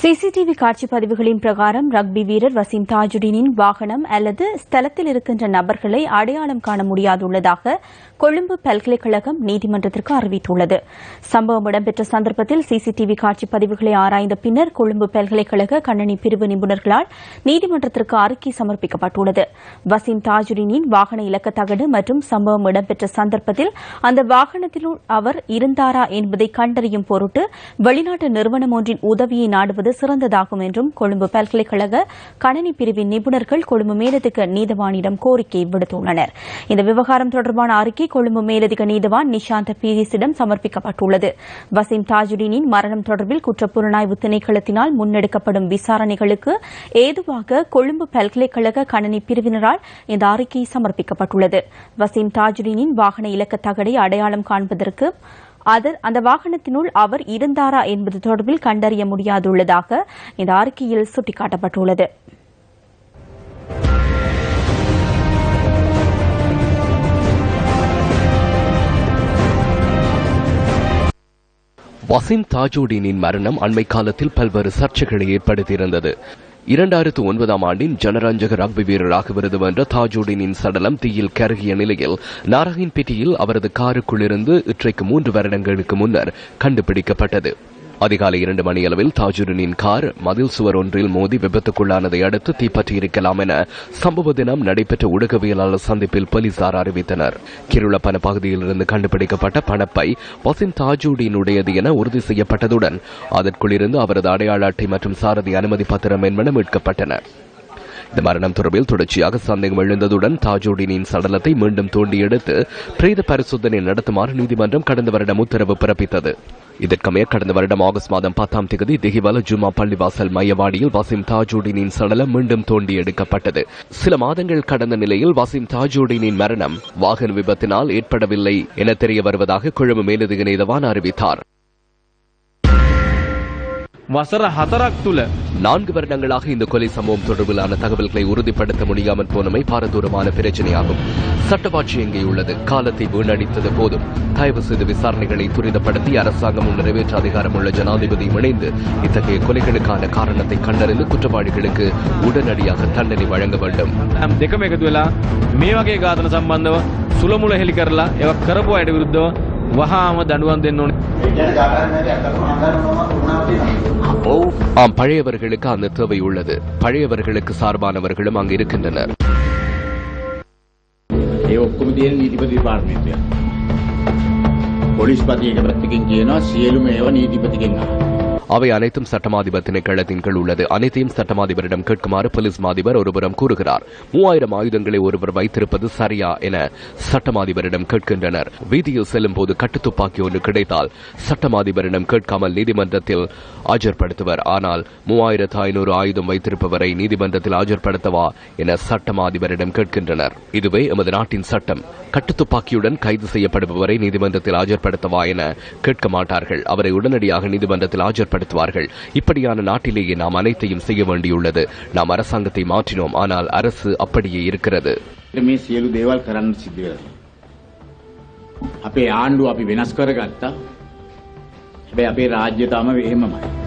CCTV காட்சி பதிவுகளின் பிரகாரம் ரக்பி வீரர் வசீம் தாஜுடீனின் வாகனம் அல்லது ஸ்தலத்தில் இருக்கின்ற நபர்களை அடையாளம் காண முடியாதுள்ளதாக கொழும்பு பல்கலைக்கழகம் நீதிமன்றத்திற்கு அறிவித்துள்ளது. சம்பவம் இடம்பெற்ற சந்தர்ப்பத்தில் சிசிடிவி காட்சி பதிவுகளை ஆராய்ந்த பின்னர் கொழும்பு பல்கலைக்கழக கண்ணனி பிரிவு நிபுணர்களால் நீதிமன்றத்திற்கு அறிக்கை சமர்ப்பிக்கப்பட்டுள்ளது. வசீம் தாஜுடீனின் வாகன இலக்க தகடு மற்றும் சம்பவம் இடம்பெற்ற சந்தர்ப்பத்தில் அந்த வாகனத்தில் அவர் இருந்தாரா என்பதை கண்டறியும் பொருட்டு வெளிநாட்டு நிறுவனம் ஒன்றின் உதவியை நாடுவது சிறந்ததாகும் என்றும் கொழும்பு பல்கலைக்கழக கணனி பிரிவின் நிபுணர்கள் கொழும்பு மேலதிக நீதவானிடம் கோரிக்கை விடுத்துள்ளனர். இந்த விவகாரம் தொடர்பான அறிக்கை கொழும்பு மேலதிக நீதவான் நிஷாந்த பீரிஸிடம் சமர்ப்பிக்கப்பட்டுள்ளது. வசீம் தாஜுடீனின் மரணம் தொடர்பில் குற்றப்புலனாய்வு திணைக்களத்தினால் முன்னெடுக்கப்படும் விசாரணைகளுக்கு ஏதுவாக கொழும்பு பல்கலைக்கழக கணனி பிரிவினரால் இந்த அறிக்கை சமர்ப்பிக்கப்பட்டுள்ளது. வசீம் தாஜுடீனின் வாகன இலக்க தகடை அடையாளம் காண்பதற்கு அதில் அந்த வாகனத்தினுள் அவர் இருந்தாரா என்பது தொடர்பில் கண்டறிய முடியாதுள்ளதாக இந்த அறிக்கையில் சுட்டிக்காட்டப்பட்டுள்ளது. வசிம் தாஜூடீனின் மரணம் அண்மை காலத்தில் பல்வேறு சர்ச்சைகளை ஏற்படுத்தியிருந்தது. இரண்டாயிரத்து ஒன்பதாம் ஆண்டின் ஜனரஞ்சக ரக்பி வீரராக விருது வென்ற தாஜூடீனின் சடலம் தீயில் கருகிய நிலையில் நாரகின் பெட்டியில் அவரது காருக்குள்ளிருந்து இற்றைக்கு மூன்று வருடங்களுக்கு முன்னர் கண்டுபிடிக்கப்பட்டது. அதிகாலை இரண்டு மணியளவில் தாஜுடனின் கார் மதில் சுவர் ஒன்றில் மோதி விபத்துக்குள்ளானதை அடுத்து தீப்பற்றியிருக்கலாம் என சம்பவ தினம் நடைபெற்ற ஊடகவியலாளர் சந்திப்பில் போலீசார் அறிவித்தனர். கிருளப்பன பகுதியிலிருந்து கண்டுபிடிக்கப்பட்ட பணப்பை வசிம் தாஜுடீனுடையது என உறுதி செய்யப்பட்டதுடன் அதற்குள் இருந்து அவரது அடையாள அட்டை மற்றும் சாரதி அனுமதி பத்திரம் என்பன மீட்கப்பட்டன. இந்த மரணம் தொடர்பில் தொடர்ச்சியாக சந்தேகம் எழுந்ததுடன் தாஜூடினின் சடலத்தை மீண்டும் தோண்டி எடுத்து பிரேத பரிசோதனை நடத்துமாறு நீதிமன்றம் கடந்த வருடம் உத்தரவு பிறப்பித்தது. இதற்கமைய கடந்த வருடம் ஆகஸ்ட் மாதம் பத்தாம் தேதி திகிவல ஜுமா பள்ளிவாசல் மையவாடியில் வசிம் தாஜூடினின் சடலம் மீண்டும் தோண்டி எடுக்கப்பட்டது. சில மாதங்கள் கடந்த நிலையில் வசிம் தாஜூடினின் மரணம் வாகன விபத்தினால் ஏற்படவில்லை என தெரிய வருவதாக கொழும்பு மேலதிக நீதவான் அறிவித்தார். වසර හතරක් තුළ நான்கு வருடங்களாக இந்த கொலை சம்பவம் தொடர்பிலான தகவல்களை உறுதிப்படுத்த முடியாமல் போனமை பாரதூரமான பிரச்சனையாகும் சட்டவாட்சி எங்கே உள்ளது காலத்தை வீணடித்தது போதும் தயவு செய்து விசாரணைகளை துரிதப்படுத்தி அரசாங்கம் நிறைவேற்ற அதிகாரமுள்ள ஜனாதிபதி இணைந்து இத்தகைய கொலைகளுக்கான காரணத்தை கண்டறிந்து குற்றவாளிகளுக்கு உடனடியாக தண்டனை வழங்க வேண்டும் ඇම් දෙකම එකතු වෙලා මේ වගේ ඝාතන සම්බන්ධව සුළමුල හෙළි කරලා ඒව කරපු අයට විරුද්ධව වහාම දඩුවම් දෙන්න ඕනේ ஆம் பழையவர்களுக்கு அந்த தேவை உள்ளது பழையவர்களுக்கு சார்பானவர்களும் அங்கு இருக்கின்றனர் ඒ ඔක්කොම තියෙන නීතිපති දෙපාර්තමේන්තුව. පොලිස් පතියක පැත්තකින් කියනවා සියලුම ඒවා නීතිපතිගෙන් අහන්න. அவை அனைத்தும் சட்டமாதிபர் திணைக்களத்தின் கீழ் உள்ளது. அனைத்தையும் சட்டமாதிபரிடம் கேட்குமாறு போலீஸ் மாதிபர் ஒருபுறம் கூறுகிறார். மூவாயிரம் ஆயுதங்களை ஒருவர் வைத்திருப்பது சரியா என சட்டமாதிபரிடம் கேட்கின்றனர். வீதியில் செல்லும் போது கட்டுத்துப்பாக்கி ஒன்று கிடைத்தால் சட்டமாதிபரிடம் கேட்காமல் நீதிமன்றத்தில் ஆஜர்படுத்துவர். ஆனால் மூவாயிரத்து ஐநூறு ஆயுதம் வைத்திருப்பவரை நீதிமன்றத்தில் ஆஜர்படுத்தவா என சட்டமாதிபரிடம் கேட்கின்றனர். இதுவே எமது நாட்டின் சட்டம். கட்டுத்துப்பாக்கியுடன் கைது செய்யப்படுபவரை நீதிமன்றத்தில் ஆஜர்படுத்தவா என கேட்க மாட்டார்கள். அவரை உடனடியாக நீதிமன்றத்தில் ஆஜர்படுத்துவார்கள் இப்படியான நாட்டிலேயே நாம் அனைத்தையும் செய்ய வேண்டியுள்ளது நாம் அரசாங்கத்தை மாற்றினோம் ஆனால் அரசு அப்படியே இருக்கிறது මේ සියලු දේවල් කරන්න සිද්ධ වෙලා. අපේ ආණ්ඩුව අපි වෙනස් කරගත්තා. හැබැයි අපේ රාජ්‍ය තාම එහෙමමයි.